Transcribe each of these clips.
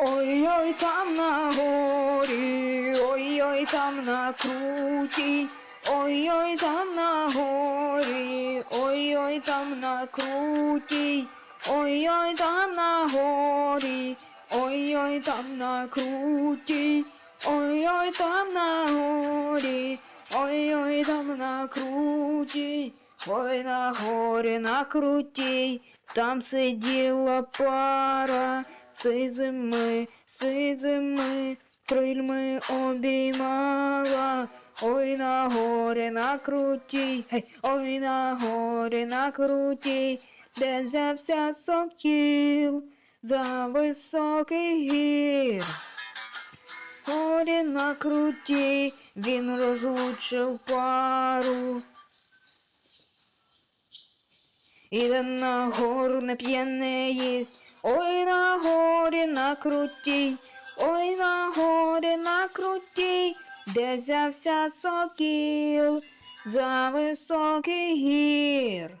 Ой-ой, там на горі, ой-ой, там на круті, ой-ой, там на горі, ой-ой, там на круті, ой-ой, там на горі, ой-ой, там на круті, ой-ой, там на горі, ой-ой, там на круті, ой на горі на круті, там сиділа пара. Сизими, сизими, крильми обіймала. Ой на горі на круті, гей, ой на горі на круті, де взявся сокіл за високий гір. Горі на круті, він розлучив пару. Іде на гору не п'є, не їсть. Ой на горі на крутій, ой на горі на крутій, де взявся сокіл за високий гір.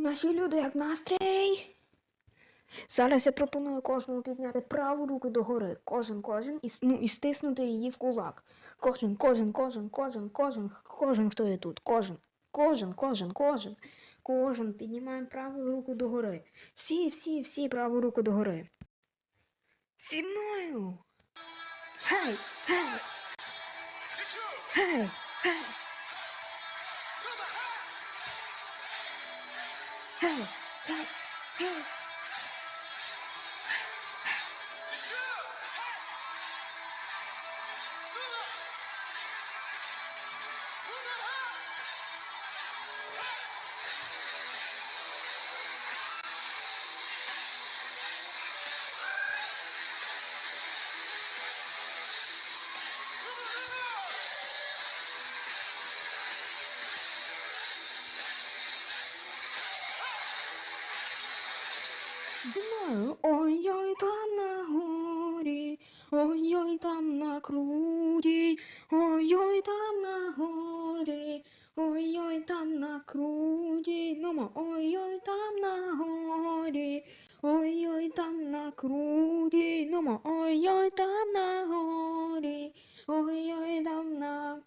Наші люди, як настрій. Зараз я пропоную кожному підняти праву руку догори. Кожен, кожен, і, ну, і стиснути її в кулак. Кожен, кожен, кожен, кожен, кожен, кожен, хто є тут. Кожен, кожен, кожен, кожен. Кожен. Піднімаємо праву руку догори. Всі, всі, всі праву руку догори. Зі мною. Гей, гей. Гей, гей. Гей, гей, гей. Знаю, ой-ой, там на горі, ой-ой, там на круті, ой-ой, там на горі, ой-ой, там на круті, ну ой-ой, там на горі, ой-ой, там на круті, ну ой-ой, там на горі, ой-ой, там на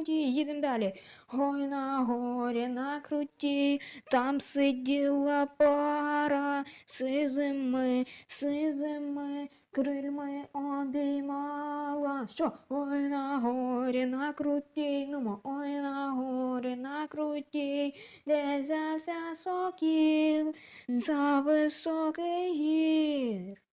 круті, їдемо далі. Ой на горі на круті, там сиділа пара, сизими, сизими, крильми обіймала. Що? Ой на горі на круті, ну ой на горі на круті, де взявся сокіл за високий гір.